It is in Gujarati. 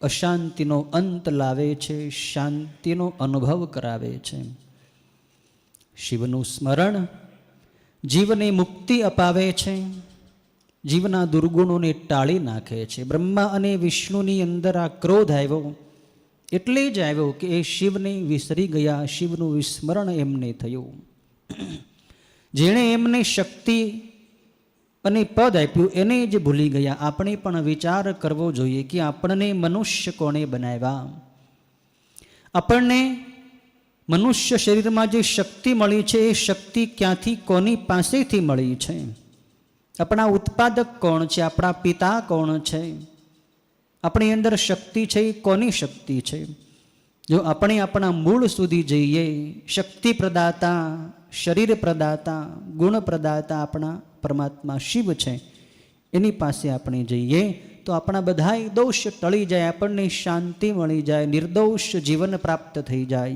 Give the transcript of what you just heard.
અશાંતિનો અંત લાવે છે, શાંતિનો અનુભવ કરાવે છે. શિવનું સ્મરણ જીવને મુક્તિ અપાવે છે, જીવના દુર્ગુણોને ટાળી નાખે છે. બ્રહ્મા અને વિષ્ણુની અંદર આ ક્રોધ આવ્યો, એટલે જ આવ્યો કે એ શિવને વિસરી ગયા, શિવનું વિસ્મરણ એમને થયું. જેણે એમને શક્તિ અને પદ આપ્યું, એને જ ભૂલી ગયા. આપણે પણ વિચાર કરવો જોઈએ કે આપણને મનુષ્ય કોણે બનાવ્યા? આપણને મનુષ્ય શરીરમાં જે શક્તિ મળી છે, એ શક્તિ ક્યાંથી, કોની પાસેથી મળી છે? આપણા ઉત્પાદક કોણ છે? આપણા પિતા કોણ છે? આપણી અંદર શક્તિ છે, એ કોની શક્તિ છે? જો આપણે આપણા મૂળ સુધી જઈએ, શક્તિ પ્રદાતા, શરીર પ્રદાતા, ગુણ પ્રદાતા આપણા પરમાત્મા શિવ છે, એની પાસે આપણે જઈએ તો આપણા બધા દોષ ટળી જાય, આપણને શાંતિ મળી જાય, નિર્દોષ જીવન પ્રાપ્ત થઈ જાય